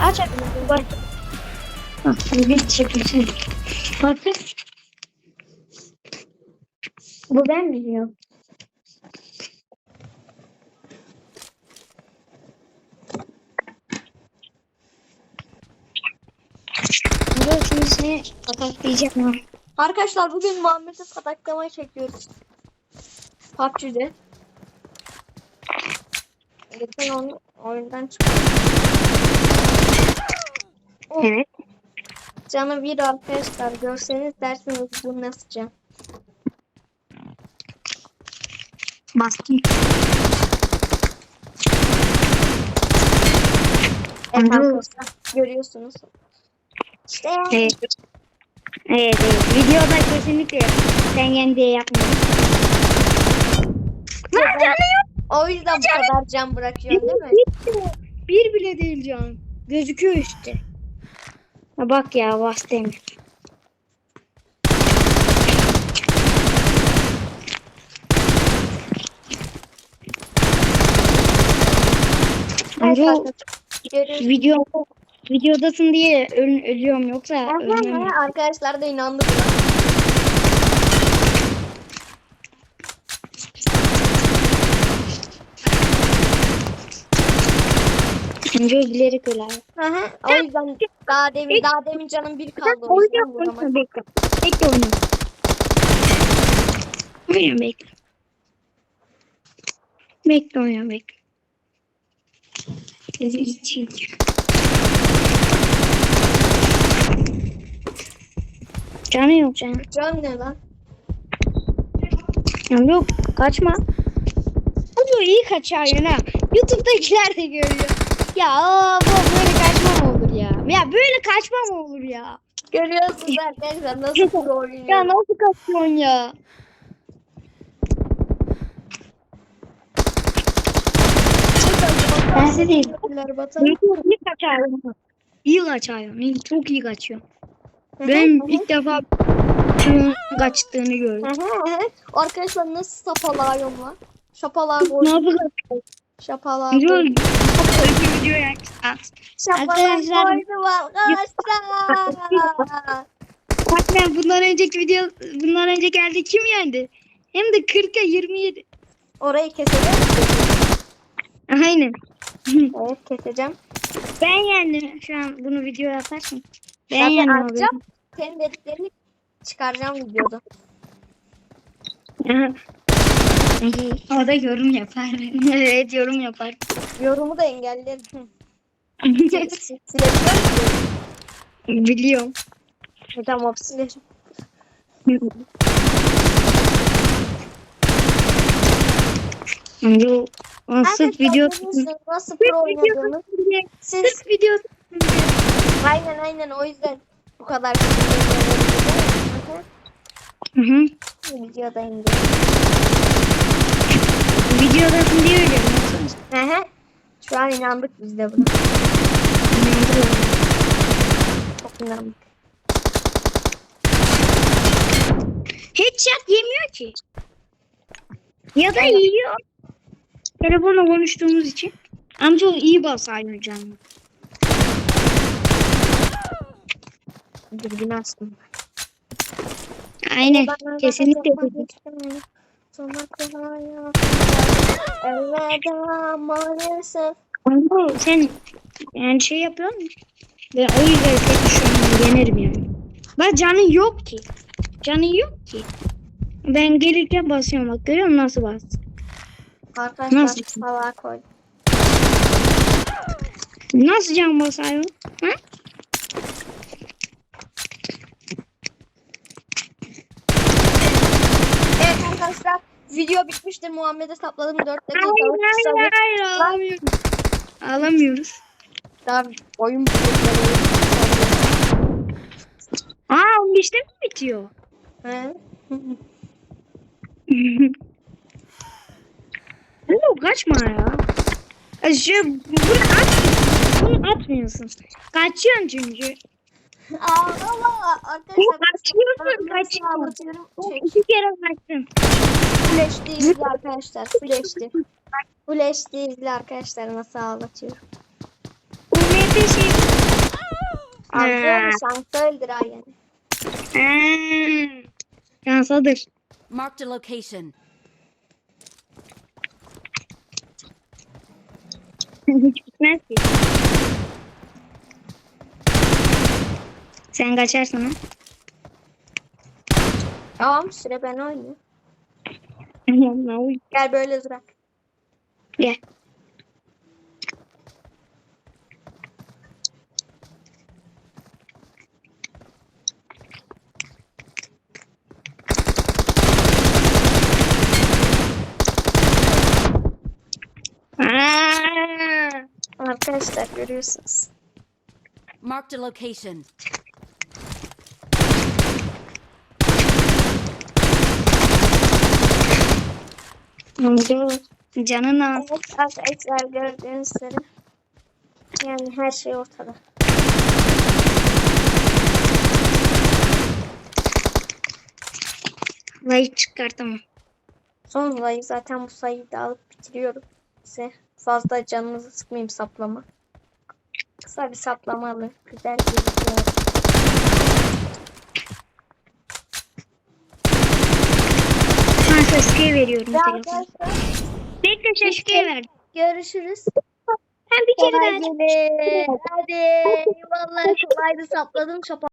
Aç abi. Bak. Bir çekilsin. Bakın. Bu ben biliyorum. Seni ataklayacağım ha. Arkadaşlar bugün Muhammed'i pataklamayı çekiyoruz. PUBG'de. Geçen onu oyundan çıkardım. Evet. Canı bir arkadaşlar görseniz dersiniz bu nasıl can. Hı. arkadaşlar görüyorsunuz. İşte Evet. Evet, evet. Videoda kesinlikle sen yem diye yapmıyorum. Lan canı yok. o yüzden bu kadar can bırakıyorsun değil mi? Bir bile değil can. Gözüküyor işte. Ha bak ya Amca arkadaşlar, görüyorsunuz. video videodasın diye öl- ölüyorum yoksa ölmem. Aha, Arkadaşlar da inandı buna. Amca bilerek öler. Aha, o yüzden daha demin daha demin canım bir kaldı. o yüzden vuramadım. bekle. Bekle oynuyorum. Oynuyorum bekle. Bekle oynuyorum bekle. Sizi içeyim. Canı yok canı. Can ne lan? Canı yok. Kaçma. Bu iyi kaçar ha. Youtube'dakiler de görüyor. Ya aa, bu böyle kaçma mı olur ya? Ya böyle kaçma mı olur ya? Görüyorsunuz arkadaşlar nasıl pro oynuyor. Ya nasıl kaçıyorsun ya? Ben size değil. İyi, kaçıyorum. İyi kaçıyorum. Çok iyi kaçıyorum. Ben ilk defa kaçtığını gördüm. Arkadaşlar nasıl şapalıyorum lan? Şapalığa koy. Nasıl kaçıyor? Öyle videoya Arkadaşlar- arkadaşlar. Bak ben bundan önceki video, bundan önce geldi kim yendi? Hem de 40'a 27. Orayı keselim. Aynen. Evet keseceğim. ben yendim. Şu an bunu video yaparsın. Ben Zaten yendim atacağım. Senin dediklerini çıkaracağım videoda. O da yorum yapar. evet yorum yapar. Yorumu da. Silebiliyor musun? Biliyorum. Tamam silerim. Bu nasıl Arkadaşlar video? görüyorsunuz Nasıl pro oynadığını. Siz Sırf video. aynen aynen o yüzden bu kadar Hı hı. videoda indim. Videodasın diye öyle. Hı hı. Şu an inandık biz de buna. Çok inandık. Headshot yemiyor ki. Ya da yiyor. Telefonla konuştuğumuz için. Amca o iyi basar canlı. Dürbün astım. Aynen. Kesinlikle. Kolay yok. Elveda maalesef. Ama sen yani şey yapıyor musun? Ben o yüzden seni şu an yenerim yani. Bak canı yok ki. Canı yok ki. Ben gelirken basıyorum bak görüyor musun nasıl bas? Arkadaşlar Nasıl? koydum. Nasıl can basıyor? Ha? Evet arkadaşlar video bitmiştir. Muhammed'e sapladım 4 Hayır dakikalık kısa hayır bir hayır ağlamıyoruz. Ağlamıyoruz. daha oyun. Aa 15'te mi bitiyor? He? Oğlum kaçma ya. Ya Şu, bunu at. Bunu atmıyorsun. Kaçıyorsun çünkü. Aa, Allah arkadaşlar. Kaçıyorsun kaçıyorsun. İki kere kaçtın. Flash değil arkadaşlar. Flash'ti. Flash değil arkadaşlar nasıl ağlatıyorum. UMP şey Anlıyorum şansı öldür ha yani. Hmm. Şansadır. Marked a location. Hiç bitmez ki. Sen kaçarsın ha. Tamam süre ben oynuyorum. Tamam, uy. Gel böyle durak. Gel. Aa! Arkadaşlar ah. görüyorsunuz. Marked a location. Amca canın al. Evet arkadaşlar gördüğünüz üzere. Yani her şey ortada. Vay çıkartamam. Son olayı zaten bu sayıyı da alıp bitiriyorum. Size fazla canınızı sıkmayayım saplama. Kısa bir saplamalı. Güzel gözüküyor. Ben şaşkıya veriyorum Ve telefonu. Bekle şaşkıya verdim. görüşürüz. Ben bir kere daha. Hadi. Vallahi kolaydı sapladım. Çapa